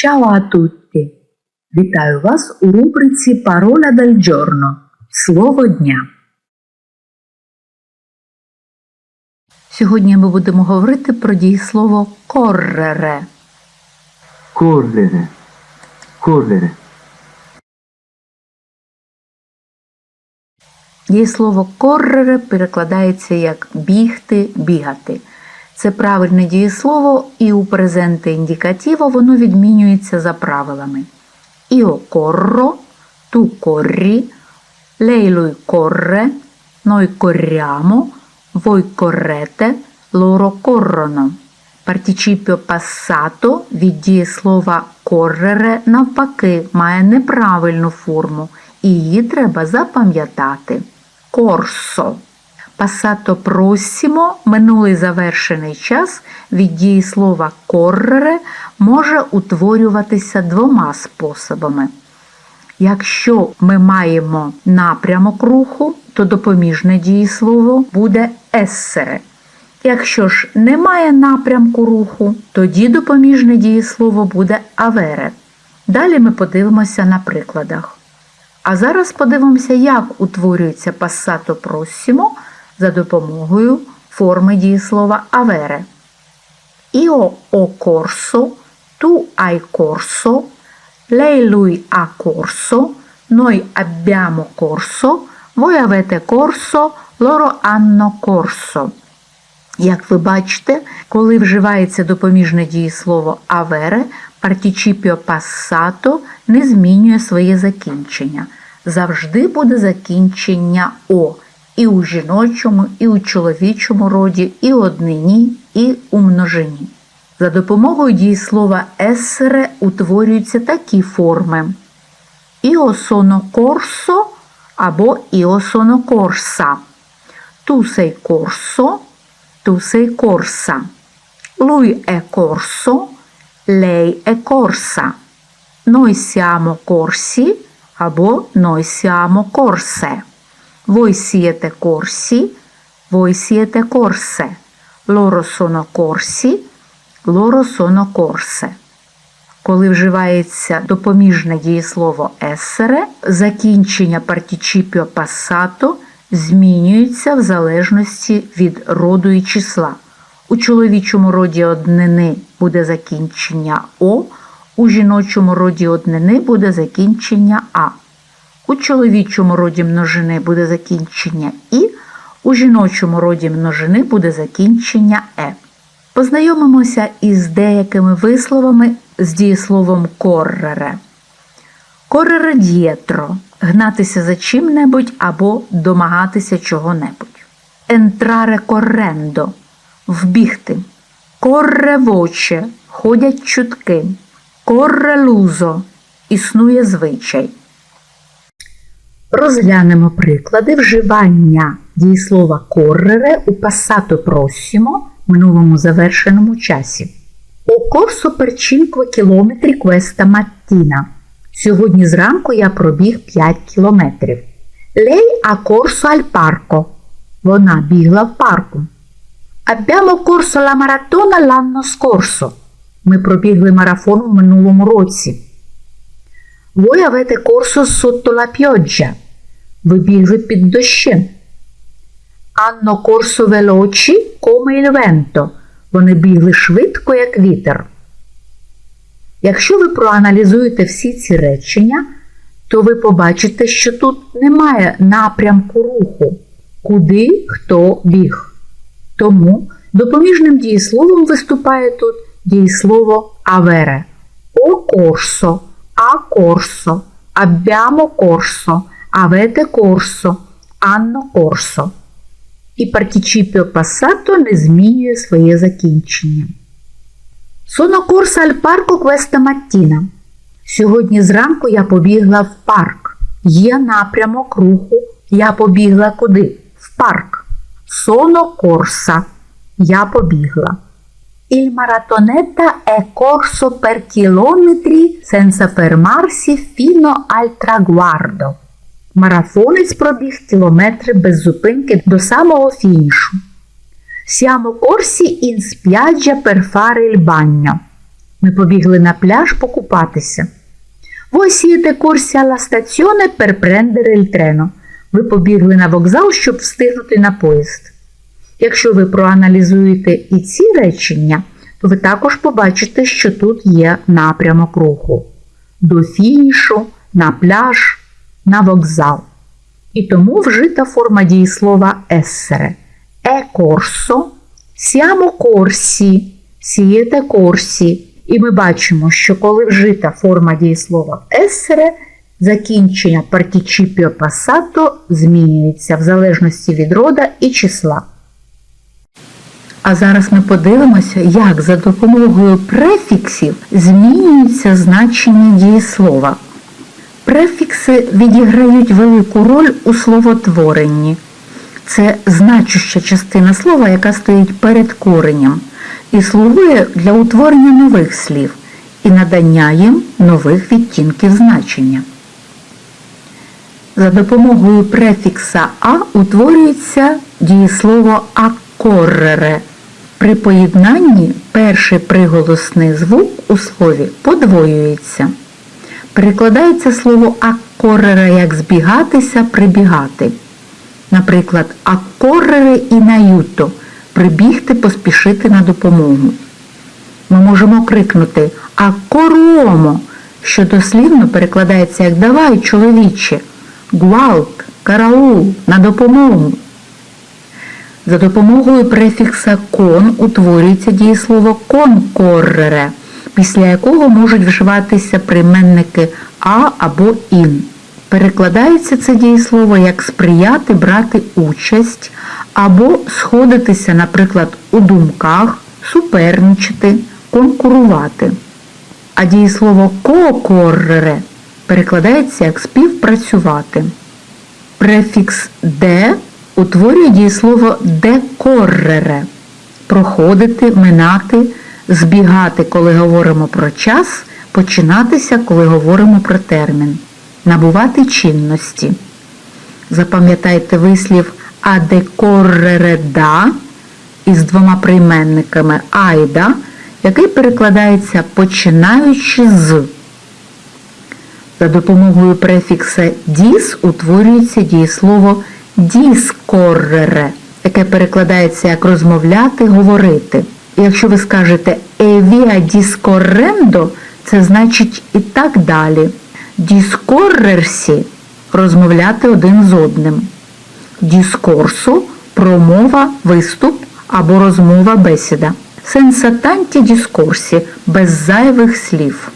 Ciao a tutti! Вітаю вас у рубриці Parola del giorno Слово дня. Сьогодні ми будемо говорити про дієслово correre. correre, correre, Дієслово correre перекладається як бігти, бігати. Це правильне дієслово і у презенте індикативо воно відмінюється за правилами. Io corro, tu corri, lei lui corre, noi corriamo, voi correte, loro corrono. Партічіпіо passato від дієслова correre навпаки має неправильну форму і її треба запам'ятати. Corso. Passato prossimo – минулий завершений час від дієслова correre може утворюватися двома способами. Якщо ми маємо напрямок руху, то допоміжне дієслово буде essere. Якщо ж немає напрямку руху, тоді допоміжне дієслово буде avere. Далі ми подивимося на прикладах. А зараз подивимося, як утворюється passato prossimo за допомогою форми дієслова avere. Io ho corso, tu hai corso, lei lui ha corso, noi abbiamo corso, voi avete corso, loro hanno corso. Як ви бачите, коли вживається допоміжне дієслово avere, партічіпіо passato не змінює своє закінчення. Завжди буде закінчення о і у жіночому, і у чоловічому роді, і однині, і у множині. За допомогою дієслова essere утворюються такі форми: corso або. Tu sei corso, tu corsa. Lui è corso, lei è corsa. Noi siamo corsi або noi siamo corse. Voi siete corsi, voi siete corse. Loro sono corsi, loro sono corse. Коли вживається допоміжне дієслово essere, закінчення партічіпіо passato змінюється в залежності від роду і числа. У чоловічому роді однини буде закінчення О, у жіночому роді однини буде закінчення А. У чоловічому роді множини буде закінчення І, у жіночому роді множини буде закінчення Е. Познайомимося із деякими висловами з дієсловом correre. Correre dietro – гнатися за чим-небудь або домагатися чого-небудь. Entrare correndo – вбігти. Corre voce – ходять чутки. Corre l'uso – існує звичай. Розглянемо приклади вживання дієслова correre у passato prossimo минулому завершеному часі. Corso per 5 кілометри questa mattina. Сьогодні зранку я пробіг 5 кілометрів. Lei ha corso al parco. Вона бігла в парку. Abbiamo corso la maratona l'anno scorso. Ми пробігли марафон у минулому році. Voi avete corso sotto la pioggia. Ви бігли під дощем. Hanno corso veloci come il vento. Вони бігли швидко, як вітер. Якщо ви проаналізуєте всі ці речення, то ви побачите, що тут немає напрямку руху, куди хто біг. Тому допоміжним дієсловом виступає тут дієслово avere. О corso, a corso, abbiamo corso, avete corso, hanno corso. І партічіпіо passato не змінює своє закінчення. Sono corsa al parco questa mattina. Сьогодні зранку я побігла в парк. Є напрямок руху. Я побігла куди? В парк. Sono corsa. Я побігла. Maratoneta è corso per chilometri senza fermarsi fino al traguardo. Марафонець пробіг кілометри без зупинки до самого corsi in spiaggia per fare il bagno. Ми побігли на пляж покупатися. Alla stazione per prendere il treno. Ви побігли на вокзал, щоб встигнути на поїзд. Якщо ви проаналізуєте і ці речення, то ви також побачите, що тут є напрямок руху до фінішу, на пляж, на вокзал. І тому вжита форма дієслова ессере. Е корсо, сіамо корсі, сієте корсі. І ми бачимо, що коли вжита форма дієслова ессере, закінчення партічіпіо пасато змінюється в залежності від рода і числа. А зараз ми подивимося, як за допомогою префіксів змінюється значення дієслова. Префікси відіграють велику роль у словотворенні. Це значуща частина слова, яка стоїть перед коренням, і слугує для утворення нових слів і надання їм нових відтінків значення. За допомогою префікса А утворюється дієслово аккоррере. При поєднанні перший приголосний звук у слові подвоюється. Перекладається слово аккоррере як збігатися, прибігати. Наприклад, аккоррере і наюто прибігти, поспішити на допомогу. Ми можемо крикнути аккоруомо, що дослівно перекладається як давай, чоловіче, гвалт, караул, на допомогу. За допомогою префікса кон утворюється дієслово конкоррере, після якого можуть вживатися прийменники а або ін. Перекладається це дієслово як сприяти, брати участь або сходитися, наприклад, у думках, суперничати, конкурувати. А дієслово кокоррере перекладається як співпрацювати. Префікс де утворює дієслово декоррере проходити, минати, збігати, коли говоримо про час, починатися, коли говоримо про термін, набувати чинності. Запам'ятайте вислів адекоррере да із двома прийменниками айда, який перекладається починаючи з. За допомогою префікса діс утворюється дієслово діскоррере, яке перекладається як розмовляти, говорити. І якщо ви скажете евіа діскоррендо, це значить і так далі. Діскоррерсі розмовляти один з одним. Діскорсу промова, виступ або розмова бесіда. Сенсатанті діскорсі без зайвих слів.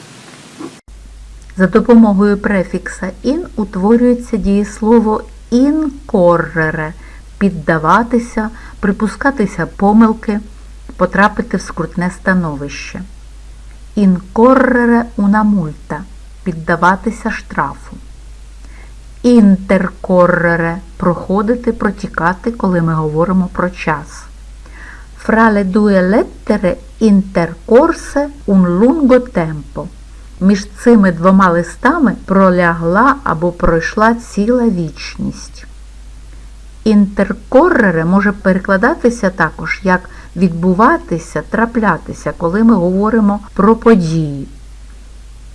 За допомогою префікса ін утворюється дієслово інкоррере піддаватися, припускатися помилки, потрапити в скрутне становище. Інкоррере multa піддаватися штрафу. Інтеркоррере проходити, протікати, коли ми говоримо про час. Fra le due lettere intercorse un lungo tempo. Між цими двома листами пролягла або пройшла ціла вічність. Інтеркоррере може перекладатися також як відбуватися, траплятися, коли ми говоримо про події.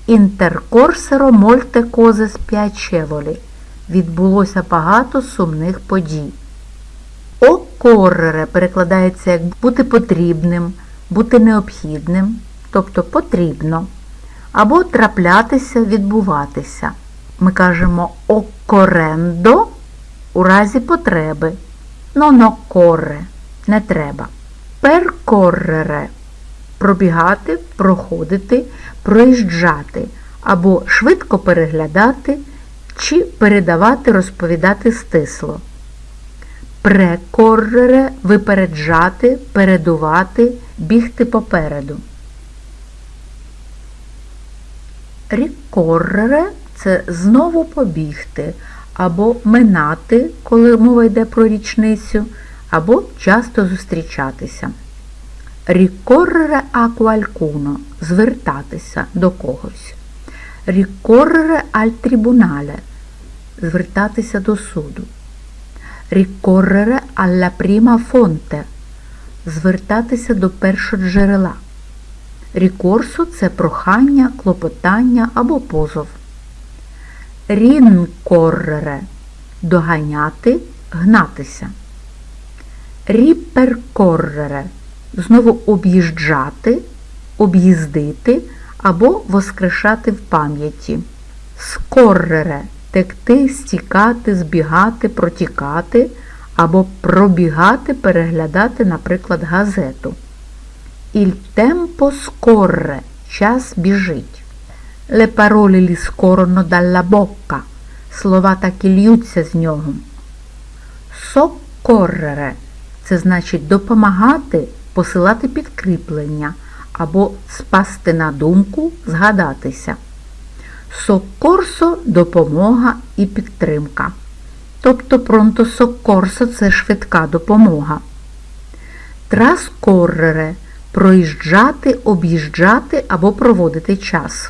Інтеркорсеро мольте козе сп'ячеволі. Відбулося багато сумних подій. Окоррере перекладається як бути потрібним, бути необхідним, тобто потрібно, або траплятися, відбуватися. Ми кажемо окорендо у разі потреби. Нонокорре не треба. Перкоррере пробігати, проходити, проїжджати або швидко переглядати чи передавати, розповідати стисло. Прекоррере випереджати, передувати, бігти попереду. Рікоррере це знову побігти або минати, коли мова йде про річницю, або часто зустрічатися. Рікоррере а qualcuno – звертатися до когось. Рікоррере аль трибунале – звертатися до суду. Рікоррере alla prima fonte – звертатися до першого джерела. Рікорсо це прохання, клопотання або позов. Рінкоррере доганяти, гнатися. Ріперкоррере знову об'їжджати, об'їздити або воскрешати в пам'яті. Скоррере текти, стікати, збігати, протікати або пробігати, переглядати, наприклад, газету. Il tempo scorre, час біжить. Le parole li scorrono dalla bocca, слова так і льються з нього. Соккоррере – це значить допомагати, посилати підкріплення або спасти на думку, згадатися. Соккорсо – допомога і підтримка. Тобто пронто соккорсо – це швидка допомога. Траскоррере – проїжджати, об'їжджати або проводити час.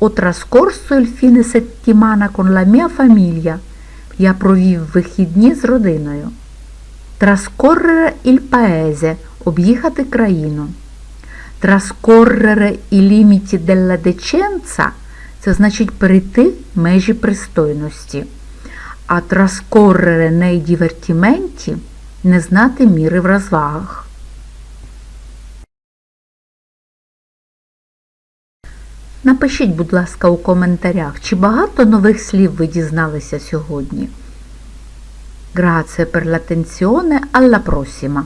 Trascorso il fine settimana con. Я провів вихідні з родиною. Trascorrere il paese – об'їхати країну. Trascorrere i limiti della decenza – це значить перейти межі пристойності. А trascorrere nei divertimenti – не знати міри в розвагах. Напишіть, будь ласка, у коментарях, чи багато нових слів ви дізналися сьогодні. Grazie per l'attenzione, alla prossima!